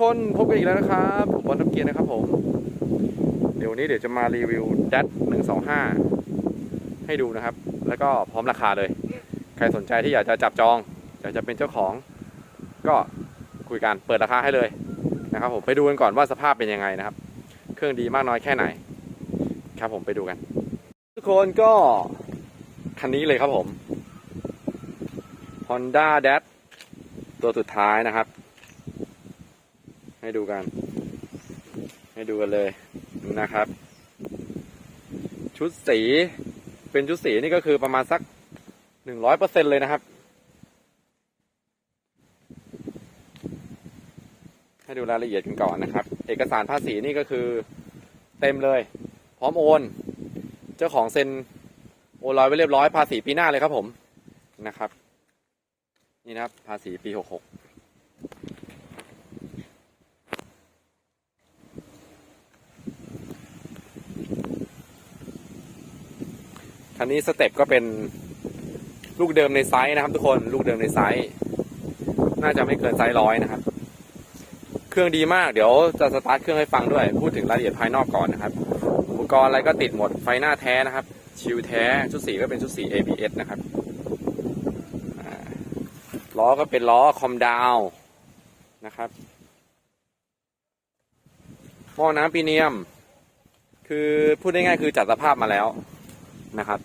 คนพบกันอีกแล้วนะครับผมบอลทับเกียร์นะครับผม เดี๋ยวนี้เดี๋ยวจะมารีวิวดัตหนึ่งสองห้าให้ดูนะครับ แล้วก็พร้อมราคาเลย ใครสนใจที่อยากจะจับจอง อยากจะเป็นเจ้าของ ก็คุยกันเปิดราคาให้เลยนะครับผมไปดูกันก่อนว่าสภาพเป็นยังไงนะครับ เครื่องดีมากน้อยแค่ไหน ครับผมไปดูกัน ทุกคนก็คันนี้เลยครับผม Honda d a ตัวสุดท้ายนะครับ ให้ดูกัน ให้ดูกันเลยนะครับ ชุดสีเป็นชุดสีนี่ก็คือประมาณสักหนึ่งร้อยเปอร์เซ็นเลยนะครับ ให้ดูรายละเอียดกันก่อนนะครับ เอกสารภาษีนี่ก็คือเต็มเลย พร้อมโอน เจ้าของเซ็นโอนร้อยไว้เรียบร้อยภาษีปีหน้าเลยครับผมนะครับ นี่นะครับ ภาษีปีหกหก คันนี้สเต็ปก็เป็นลูกเดิมในไซส์นะครับ ทุกคนลูกเดิมในไซส์น่าจะไม่เกินไซส์ร้อยนะครับ เครื่องดีมากเดี๋ยวจะสตาร์ทเครื่องให้ฟังด้วย พูดถึงรายละเอียดภายนอกก่อนนะครับ อุปกรณ์อะไรก็ติดหมดไฟหน้าแท้นะครับ ชิวแท้ชุดสีก็เป็นชุดสี ABS นะครับล้อก็เป็นล้อคอมดาวนะครับหม้อน้ำปีเนียม คือพูดได้ง่ายคือจัดสภาพมาแล้วนะครับ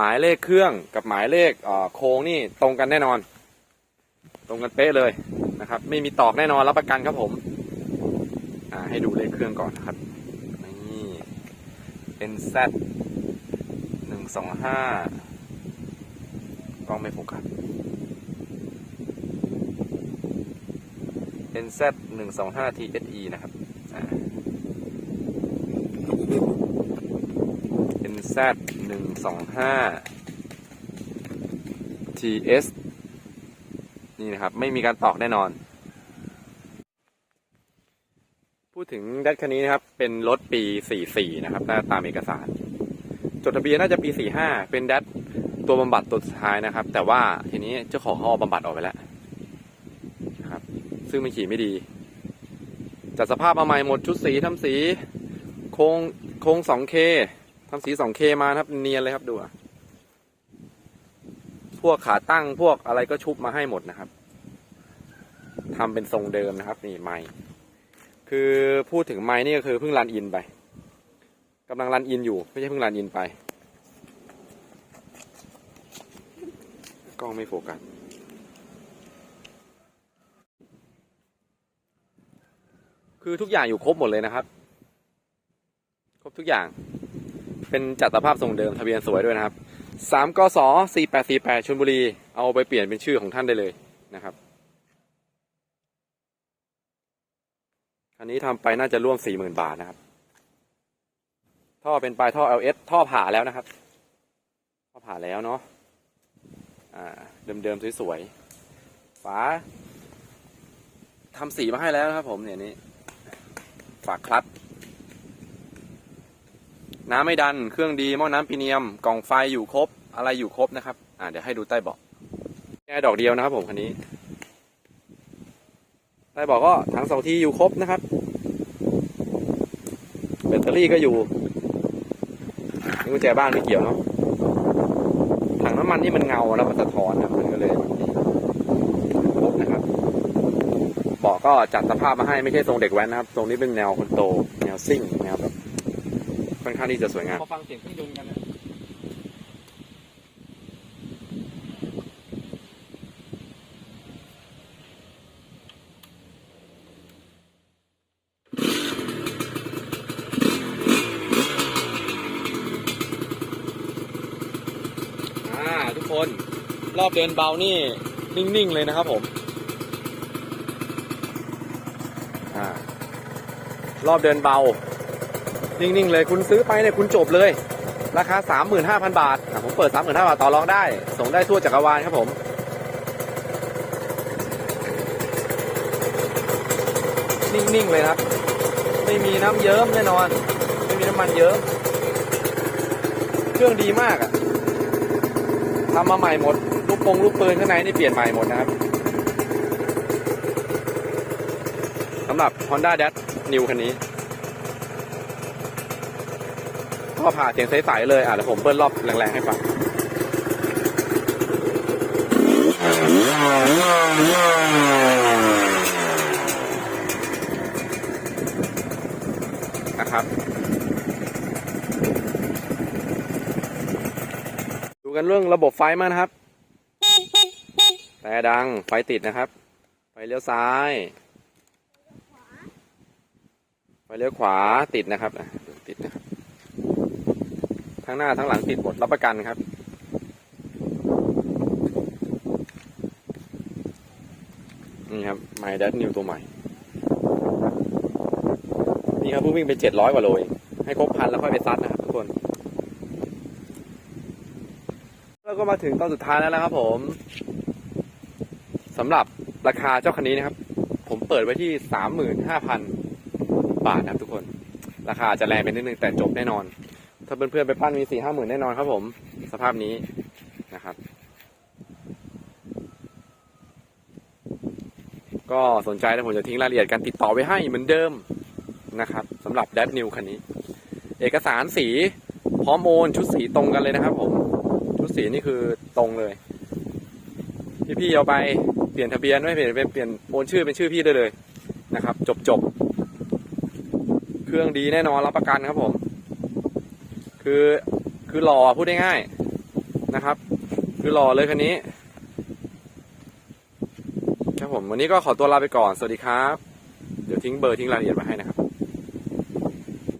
หมายเลขเครื่องกับหมายเลขเโค้งนี่ตรงกันแน่นอน ตรงกันเป๊ะเลยนะครับ ไม่มีตอกแน่นอนรับประกันครับผมให้ดูเลขเครื่องก่อนนะครับนี่เป็น Z หนึ่งสองห้ากล้องไม่โฟกัสเป็น Z หนึ่งสองห้า TSE นะครับอ่าเป็น Z หนึ่งสองห้า TS นี่นะครับ ไม่มีการตอกแน่นอน พูดถึงดัตคันนี้นะครับ เป็นรถปี 44 นะครับหน้าตามเอกสาร จดทะเบียนน่าจะปี 45 เป็นดัตตัวบำบัดตัวสุดท้ายนะครับ แต่ว่าทีนี้เจ้าของเขาเอาบำบัดออกไปแล้วนะครับ ซึ่งมันขี่ไม่ดี จัดสภาพมาใหม่หมดชุดสีทำสี โครงโครง 2K ทำสี 2K มานะครับ เนียนเลยครับดูอะพวกขาตั้งพวกอะไรก็ชุบมาให้หมดนะครับทำเป็นทรงเดิมนะครับ นี่ไม้คือพูดถึงไม้นี่ก็คือเพิ่งรันอินไปกำลังรันอินอยู่ ไม่ใช่เพิ่งรันอินไปกล้องไม่โฟกัสคือทุกอย่างอยู่ครบหมดเลยนะครับ ครบทุกอย่าง เป็นจัดสภาพทรงเดิมทะเบียนสวยด้วยนะครับสามกศสี่แปดสี่แปดชลบุรี เอาไปเปลี่ยนเป็นชื่อของท่านได้เลยนะครับอันนี้ทำไปน่าจะร่วมสี่หมื่นบาทนะครับ ท่อเป็นปลายท่อ LS ท่อผ่าแล้วนะครับ ท่อผ่าแล้วเนาะอ่าเดิมๆสวยๆฝาทำสีมาให้แล้วนะครับผมเนี่ยนี่ฝาคลัตช์ น้ำไม่ดัน เครื่องดีหม้อน้ำปีเนียม กล่องไฟอยู่ครบ อะไรอยู่ครบนะครับ อ่าเดี๋ยวให้ดูใต้เบาะแค่ดอกเดียวนะครับผมคันนี้ ใต้เบอกก็ถังสองทีอยู่ครบนะครับ แบตเตอรี่ก็อยู่กุญแจบ้านไม่เกี่ยวเนาะ ถังน้ำมันนี่มันเงาแล้วมันสะท้อนนะมันก็เลยครบนะครับเบาะก็จัดสภาพมาให้ไม่ใช่ทรงเด็กแว้นนะครับ ทรงนี้เป็นแนวคนโต แนวซิ่ง แนวแบบ ค่อนข้างที่จะสวยงามพอฟังเสียงเครื่องยนต์กันนะอ่าทุกคนรอบเดินเบานี่ นิ่ง ๆ เลยนะครับผมอ่ารอบเดินเบา นิ่งๆเลยคุณซื้อไปเนี่ยคุณจบเลย ราคา 35,000 บาทผมเปิด 35,000 บาทต่อรองได้ ส่งได้ทั่วจักรวาลครับผมนิ่งๆเลยครับ ไม่มีน้ำเยิ้มแน่นอน ไม่มีน้ำมันเยิ้มเครื่องดีมากอะทำมาใหม่หมด ลูกปงลูกปืนข้างในนี่เปลี่ยนใหม่หมดนะครับสำหรับ Honda d a s New คันนี้ ก็ผ่าเสียงใสๆเลยอะเดี๋ยวผมเบิ้ลรอบแรงๆให้ฟังนะครับ ดูกันเรื่องระบบไฟมานะครับ แต่ดังไฟติดนะครับ ไฟเลี้ยวซ้าย ไฟเลี้ยวขวาติดนะครับ ติดนะครับ ทั้งหน้าทั้งหลังติดหมดรับประกันครับ นี่ครับ My d a d New ตัวใหม่ นี่ครับเพิ่งวิ่งไปเจ็ดร้อยกว่าโลเองให้ครบพันแล้วค่อยไปซัดนะครับทุกคน แล้วก็มาถึงตอนสุดท้ายแล้วนะครับผมสำหรับราคาเจ้าคันนี้นะครับ ผมเปิดไว้ที่สามหมื่นห้าพันบาทนะครับทุกคน ราคาจะแรงไปนิดนึงแต่จบแน่นอน ถ้าเพื่อนๆไปปั้นมีสี่ห้าหมื่นแน่นอนครับผม สภาพนี้นะครับ ก็สนใจแล้วผมจะทิ้งรายละเอียดการติดต่อไว้ให้เหมือนเดิมนะครับสำหรับ d ด d New คันนี้ เอกสารสีพร้อมโอนชุดสีตรงกันเลยนะครับ ผม ชุดสีนี่คือตรงเลยพี่ๆเอาไปเปลี่ยนทะเบียนไม่เปลี่ยนเป็นเปลี่ยนโอนชื่อเป็นชื่อพี่ได้เลยนะครับ จบจบๆเครื่องดีแน่นอนรับประกันครับผม คือคือหล่อพูดได้ง่ายนะครับ คือหล่อเลยคันนี้ครับผมวันนี้ก็ขอตัวลาไปก่อน สวัสดีครับ เดี๋ยวทิ้งเบอร์ทิ้งรายละเอียดมาให้นะครับ